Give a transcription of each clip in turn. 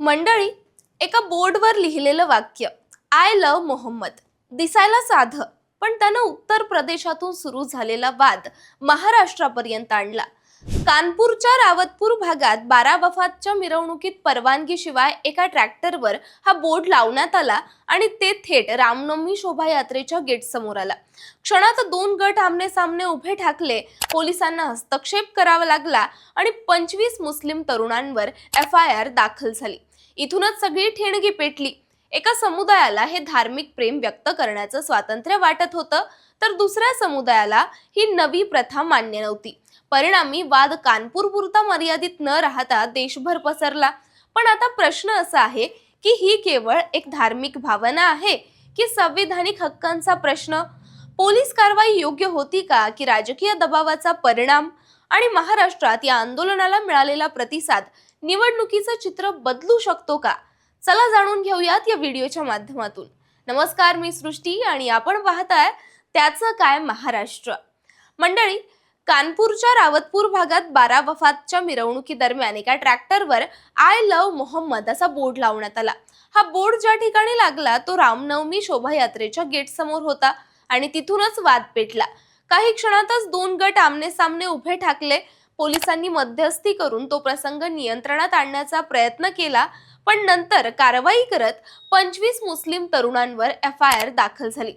मंडळी एका बोर्डवर लिहिलेलं वाक्य आय लव मोहम्मद दिसायला साधं पण त्यानं उत्तर प्रदेशातून सुरू झालेला वाद महाराष्ट्रापर्यंत आणला. कानपूरच्या रावतपूर भागात बारा वफातच्या मिरवणुकीत परवानगीशिवाय एका ट्रॅक्टरवर हा बोर्ड लावण्यात आला आणि ते थेट रामनवमी शोभायात्रेच्या गेट समोर आला. क्षणात दोन गट आमने सामने उभे ठाकले. पोलिसांना हस्तक्षेप करावा लागला आणि पंचवीस मुस्लिम तरुणांवर एफ आय आर दाखल झाली. इथूनच सगळी ठेणगी पेटली. एका समुदायाला हे धार्मिक प्रेम व्यक्त करण्याचं स्वातंत्र्य वाटत होतं. तर दुसऱ्या समुदायाला ही नवी प्रथा मान्य नव्हती. परिणामी वाद कानपूर पुरता मर्यादित न राहता देशभर पसरला. पण आता प्रश्न असा आहे की ही केवळ एक धार्मिक भावना आहे की संविधानिक हक्कांचा प्रश्न? पोलीस कारवाई योग्य होती का की राजकीय दबावाचा परिणाम? आणि महाराष्ट्रात या आंदोलनाला मिळालेला प्रतिसाद निवडणुकीचं चित्र बदलू शकतो का? चला जाणून घेऊयात या व्हिडिओच्या माध्यमातून. नमस्कार मी सृष्टी आणि आपण पाहताय त्याचं काय महाराष्ट्र? मंडळी कानपूरच्या रावतपूर भागात बारा वफातच्या मिरवणुकीदरम्यान एका ट्रॅक्टरवर आय लव मोहम्मद असा बोर्ड लावण्यात आला. हा बोर्ड ज्या ठिकाणी लागला तो रामनवमी शोभायात्रेच्या गेट समोर होता आणि तिथूनच वाद पेटला. काही क्षणातच दोन गट आमने सामने उभे ठाकले. पोलिसांनी मध्यस्थी करून तो प्रसंग नियंत्रणात आणण्याचा प्रयत्न केला पण नंतर कारवाई करत पंचवीस मुस्लिम तरुणांवर एफ आय आर दाखल झाली.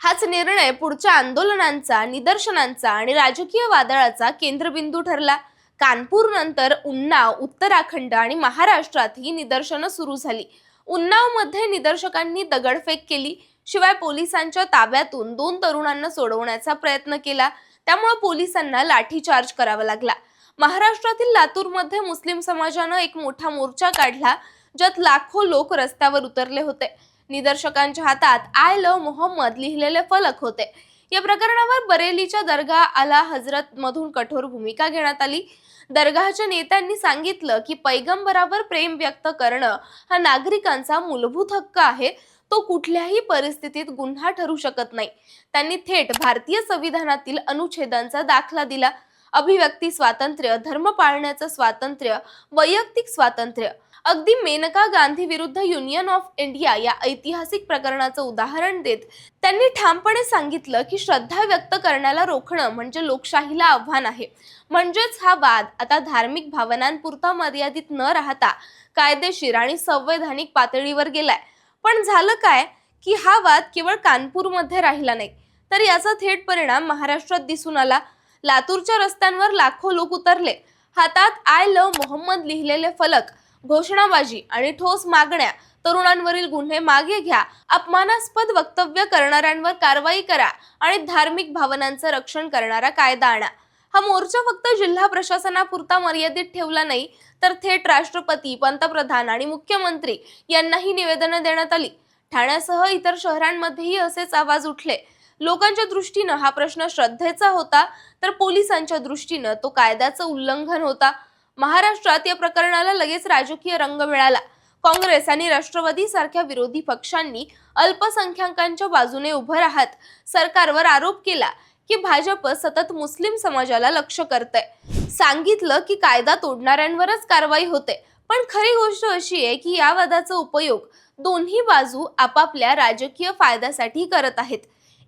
हाच निर्णय पुढच्या आंदोलनांचा निदर्शनांचा आणि राजकीय वादळाचा केंद्रबिंदू ठरला. कानपूर नंतर उन्नाव उत्तराखंड आणि महाराष्ट्रात ही निदर्शनं सुरू झाली. उन्नावमध्ये निदर्शकांनी दगडफेक केली. शिवाय पोलिसांच्या ताब्यातून दोन तरुणांना सोडवण्याचा प्रयत्न केला. त्यामुळे पोलिसांना लाठीचार्ज करावा लागला. महाराष्ट्रातील लातूरमध्ये मुस्लिम समाजानं एक मोठा मोर्चा काढला ज्यात लाखो लोक रस्त्यावर उतरले होते. निदर्शकांच्या हातात आय लव मोहम्मद लिहिलेले फलक होते. या प्रकरणावर बरेलीच्या दर्गा आला हजरत मधून कठोर भूमिका घेण्यात आली. दर्गाच्या नेत्यांनी सांगितलं की पैगंबरावर प्रेम व्यक्त करणं हा नागरिकांचा मूलभूत हक्क आहे. तो कुठल्याही परिस्थितीत गुन्हा ठरू शकत नाही. त्यांनी थेट भारतीय संविधानातील अनुच्छेदांचा दाखला दिला. अभिव्यक्ती स्वातंत्र्य धर्म पाळण्याचं स्वातंत्र्य वैयक्तिक स्वातंत्र्य. अगदी मेनका गांधी विरुद्ध युनियन ऑफ इंडिया या ऐतिहासिक प्रकरणाचं उदाहरण देत त्यांनी ठामपणे सांगितलं की श्रद्धा व्यक्त करण्याला रोखणं म्हणजे लोकशाहीला आव्हान आहे. म्हणजेच हा वाद आता धार्मिक भावनांपुरता मर्यादित न राहता कायदेशीर आणि संवैधानिक पातळीवर गेलाय. पण झालं काय? की हा वाद केवळ कानपूरमध्ये राहिला नाही. तर याचा थेट परिणाम महाराष्ट्रात दिसून आला. लातूरच्या रस्त्यांवर लाखो लोक उतरले. हातात आय लव मोहम्मद लिहिलेले फलक घोषणाबाजी आणि ठोस मागण्या तरुणांवरील गुन्हे मागे घ्या अपमानास्पद वक्तव्य करणाऱ्यांवर कारवाई करा आणि धार्मिक भावनांचं रक्षण करणारा कायदा आणा. हा मोर्चा फक्त जिल्हा प्रशासनापुरता मर्यादित ठेवला नाही तर थेट राष्ट्रपती पंतप्रधान आणि मुख्यमंत्री यांनाही निवेदनं देण्यात आली. ठाण्यासह इतर शहरांमध्येही असेच आवाज उठले. लोकांच्या दृष्टीनं हा प्रश्न श्रद्धेचा होता तर पोलिसांच्या दृष्टीनं तो कायद्याचं उल्लंघन होता. महाराष्ट्रात या प्रकरणाला लगेच राजकीय रंग मिळाला. काँग्रेस आणि राष्ट्रवादी सारख्या विरोधी पक्षांनी अल्पसंख्याकांच्या बाजूने उभं राहत सरकारवर आरोप केला की भाजप सतत मुस्लिम समाजाला लक्ष करतंय. सांगितलं की कायदा तोडणाऱ्यांवरच कारवाई होते. पण खरी गोष्ट अशी आहे की या वादाचा उपयोग दोन्ही बाजू आपापल्या राजकीय फायद्यासाठी करत आहेत.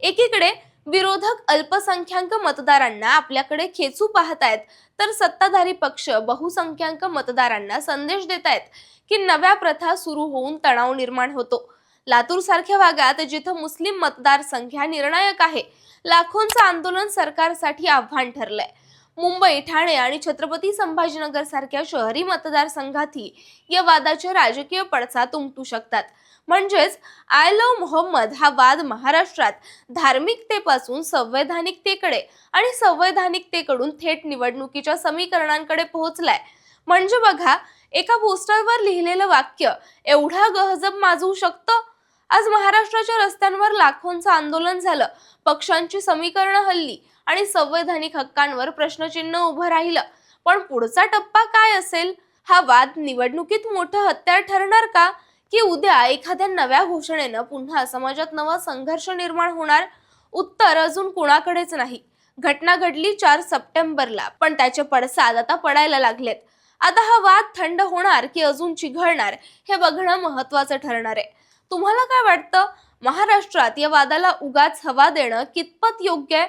एकीकडे विरोधक अल्पसंख्याक मतदारांना आपल्याकडे खेचू पाहत आहेत तर सत्ताधारी पक्ष बहुसंख्याक मतदारांना संदेश देत आहेत की नव्या प्रथा सुरू होऊन तणाव निर्माण होतो. लातूर सारख्या भागात जिथं मुस्लिम मतदारसंख्या निर्णायक आहे लाखोंचं आंदोलन सरकारसाठी आव्हान ठरलंय. मुंबई ठाणे आणि छत्रपती संभाजीनगर सारख्या शहरी मतदारसंघातही या वादाचे राजकीय पडसाद उमटू शकतात. म्हणजेच आय लव मोहम्मद हा वाद महाराष्ट्रात धार्मिकतेपासून संवैधानिकतेकडे आणि संवैधानिकतेकडून थेट निवडणुकीच्या समीकरणांकडे पोहोचलाय. म्हणजे बघा एका पोस्टरवर लिहिलेलं वाक्य एवढा गहजब माजवू शकतं? आज महाराष्ट्राच्या रस्त्यांवर लाखोंचं आंदोलन झालं. पक्षांची समीकरणं हल्ली. आणि संवैधानिक हक्कांवर प्रश्नचिन्ह उभं राहिलं. पण पुढचा टप्पा काय असेल? हा वाद निवडणुकीत मोठं हत्यार ठरणार का? की उद्या एखाद्या नव्या घोषणेनं पुन्हा समाजात नवा संघर्ष निर्माण होणार? उत्तर अजून कुणाकडेच नाही. घटना घडली चार सप्टेंबरला पण त्याचे पडसाद आता पडायला लागलेत. आता हा वाद थंड होणार की अजून चिघळणार हे बघणं महत्वाचं ठरणार आहे. तुम्हाला काय वाटतं? महाराष्ट्रात या वादाला उगाच हवा देणं कितपत योग्य आहे?